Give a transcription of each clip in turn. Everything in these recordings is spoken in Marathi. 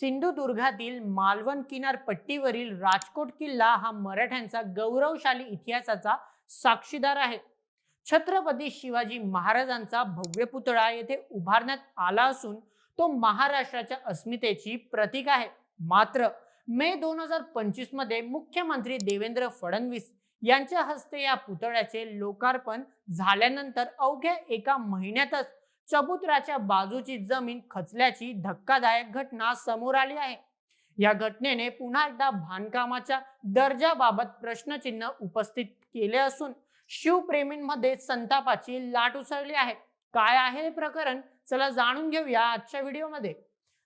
सिंधुदुर्गातील मालवण किनारपट्टीवरील राजकोट किल्ला हा मराठ्यांचा गौरवशाली इतिहासाचा साक्षीदार आहे. छत्रपती शिवाजी महाराजांचा भव्य पुतळा येथे उभारण्यात आला असून तो महाराष्ट्राच्या अस्मितेची प्रतीक आहे. मात्र मे दोन हजार पंचवीसमध्ये मुख्यमंत्री देवेंद्र फडणवीस यांच्या हस्ते या पुतळ्याचे लोकार्पण झाल्यानंतर अवघ्या एका महिन्यातच चबुतराच्या बाजूची जमीन खचल्याची धक्कादायक घटना समोर आली आहे. या घटनेने पुन्हा एकदा बांधकामाच्या दर्जाबाबत प्रश्नचिन्ह उपस्थित केले असून शिवप्रेमींमध्ये संतापाची लाट उसळली आहे. काय आहे हे प्रकरण? चला जाणून घेऊया आजच्या व्हिडिओमध्ये.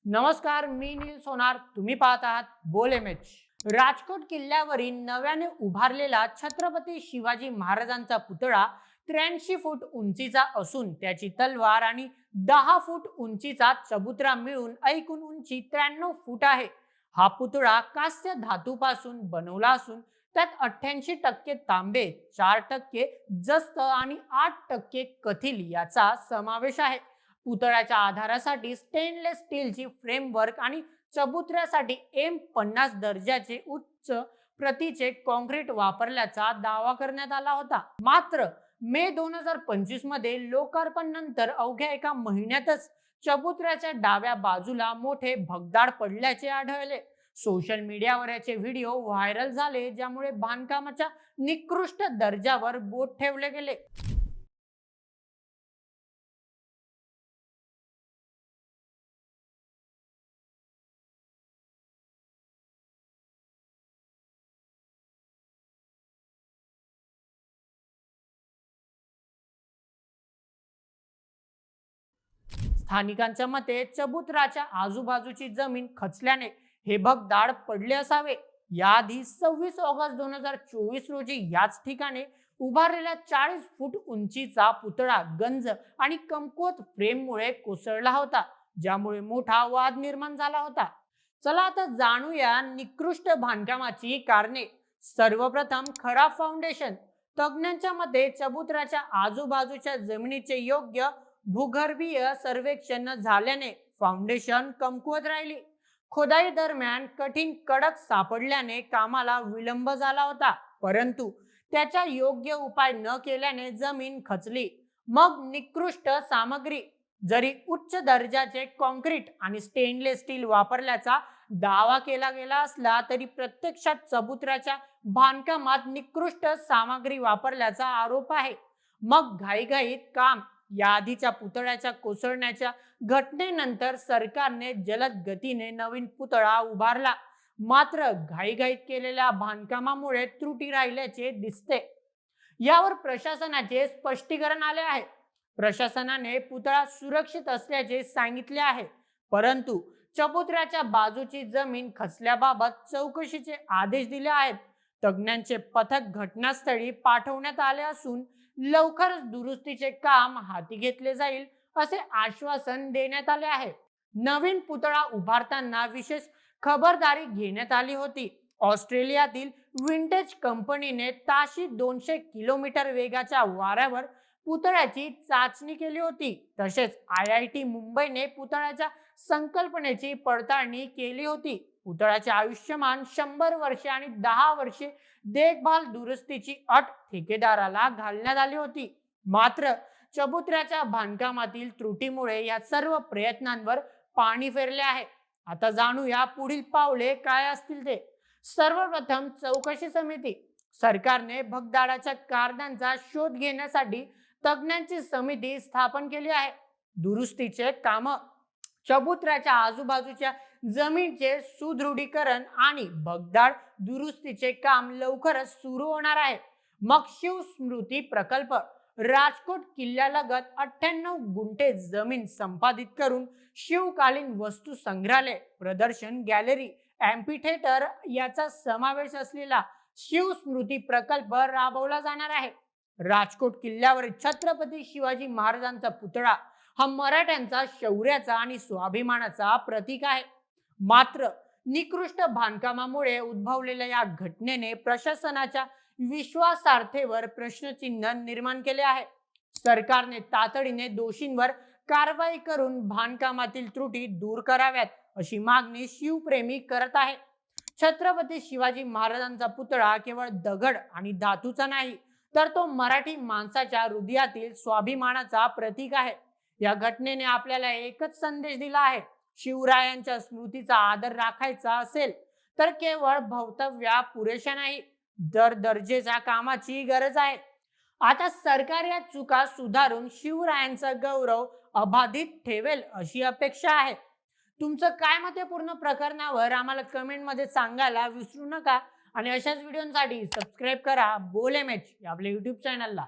नमस्कार मी नील सोनार. तुम्ही पाहत आहात बोल एम एच. राजकोट किल्ल्यावरील नव्याने उभारलेला छत्रपती शिवाजी महाराजांचा पुतळा त्र्याऐंशी फूट उंचीचा असून त्याची तलवार आणि दहा फूट उंचीचा चबुतरा मिळून ऐकून उंची त्र्याण्णव फूट आहे. हा पुतळा कास्य धातूपासून बनवला असून त्यात अठ्ठ्याऐंशी टक्के तांबे चार टक्के जस्त आणि आठ टक्के कथिल याचा समावेश आहे. पुतळ्याच्या आधारासाठी स्टेनलेस स्टीलची फ्रेमवर्क आणि चबुतऱ्यासाठी एम पन्नास दर्जाचे उच्च प्रतीचे कॉन्क्रीट वापरल्याचा दावा करण्यात आला होता. मात्र मे दोन हजार पंचवीसमध्ये लोकार्पण नंतर अवघ्या एका महिन्यातच चबुतऱ्याच्या डाव्या बाजूला मोठे भगदाड पडल्याचे आढळले. सोशल मीडियावर याचे व्हिडिओ व्हायरल झाले ज्यामुळे बांधकामाच्या निकृष्ट दर्जावर बोट ठेवले गेले. स्थानिकांच्या मते चबुतराच्या आजूबाजूची जमीन खचल्याने हे भगदाड पडले असावे. याआधी सव्वीस ऑगस्ट दोन हजार चोवीस रोजी याच ठिकाणी उभारलेल्या चाळीस फूट उंचीचा पुतळा गंज आणि कमकुवत फ्रेममुळे कोसळला होता ज्यामुळे मोठा वाद निर्माण झाला होता. चला आता जाणूया निकृष्ट बांधकामाची कारणे. सर्वप्रथम खराब फाउंडेशन तज्ज्ञांच्या मते चबुतराच्या आजूबाजूच्या जमिनीचे योग्य भूगर्भीय सर्वेक्षण झाल्याने फाउंडेशन कमकुवत राहिली. खोदाई दरम्यान कठीण कडक सापडल्याने कामाला विलंब झाला होता. परंतु त्याचा योग्य उपाय न केल्याने जमीन खचली. मग निकृष्ट सामग्री जरी उच्च दर्जाचे कॉन्क्रीट आणि स्टेनलेस स्टील वापरल्याचा दावा केला गेला असला तरी प्रत्यक्षात चबुतऱ्याच्या बांधकामात निकृष्ट सामग्री वापरल्याचा आरोप आहे. मग घाईघाईत काम या आधीच्या पुतळ्याच्या कोसळण्याच्या घटनेनंतर सरकारने जलद गतीने नवीन पुतळा उभारला. मात्र घाईघाईत केलेल्या बांधकामामुळे त्रुटी राहिल्याचे दिसते. यावर प्रशासनाचे स्पष्टीकरण आले आहे. प्रशासनाने पुतळा सुरक्षित असल्याचे सांगितले आहे. परंतु चबुतऱ्याच्या बाजूची जमीन खचल्याबाबत चौकशीचे आदेश दिले आहेत. तज्ज्ञांचे पथक घटनास्थळी पाठवण्यात आले असून लवकरच दुरुस्तीचे काम हाती घेतले जाईल असे आश्वासन देण्यात आले आहे. नवीन पुतळा उभारताना विशेष खबरदारी घेण्यात आली होती. ऑस्ट्रेलियातील विंटेज कंपनीने ताशी दोनशे किलोमीटर वेगाच्या वाऱ्यावर पुतळ्याची चाचणी केली होती. तसेच आय आय टी मुंबईने पुतळ्याच्या संकल्पनेची पडताळणी केली होती. पुतळ्याचे आयुष्यमान शंभर वर्षे आणि दहा वर्षे देखभाल दुरुस्तीची अट ठेकेदाराला घालण्यात आली होती. मात्र चबुतऱ्याच्या बांधकामातील त्रुटीमुळे या सर्व प्रयत्नांवर पाणी फेरले आहे. आता जाणूया पुढील पावले काय असतील ते. सर्वप्रथम चौकशी समिती. सरकारने भगदाडाच्या कारणांचा शोध घेण्यासाठी तज्ज्ञांची समिती स्थापन केली आहे. दुरुस्तीचे काम चबुतऱ्याच्या आजूबाजूच्या जमीनचे सुदृढीकरण आणि भगदाड दुरुस्तीचे काम लवकरच सुरू होणार आहे. मग शिवस्मृती प्रकल्प राजकोट किल्ल्यालगत अठ्ठ्याण्णव गुंठे जमीन संपादित करून शिवकालीन वस्तू संग्रहालय प्रदर्शन गॅलरी अँपिथेटर याचा समावेश असलेला शिवस्मृती प्रकल्प राबवला जाणार आहे. राजकोट किल्ल्यावर छत्रपती शिवाजी महाराजांचा पुतळा हा मराठ्यांचा शौर्याचा आणि स्वाभिमानाचा प्रतीक आहे. मात्र निकृष्ट बांधकामामुळे उद्भवलेल्या या घटनेने प्रशासनाच्या विश्वासार्थेवर प्रश्नचिन्ह निर्माण केले आहे. सरकारने तातडीने दोषींवर कारवाई करून बांधकामातील त्रुटी दूर कराव्यात अशी मागणी शिवप्रेमी करत आहे. छत्रपती शिवाजी महाराजांचा पुतळा केवळ दगड आणि धातूचा नाही तर तो मराठी माणसाच्या हृदयातील स्वाभिमानाचा प्रतीक आहे. या घटनेने आपल्याला एकच संदेश दिला आहे. शिवरायांच्या स्मृतीचा आदर राखायचा असेल तर केवळ भवतव्या पुरेशा नाही दर दर्जेच्या कामाची गरज आहे. आता सरकार या चुका सुधारून शिवरायांचा गौरव अबाधित ठेवेल अशी अपेक्षा आहे. तुमचं काय मत आहे पूर्ण प्रकरणावर? आम्हाला कमेंटमध्ये सांगायला विसरू नका. आणि अशाच व्हिडिओसाठी सबस्क्राईब करा. बोले मॅच आपल्या युट्यूब चॅनलला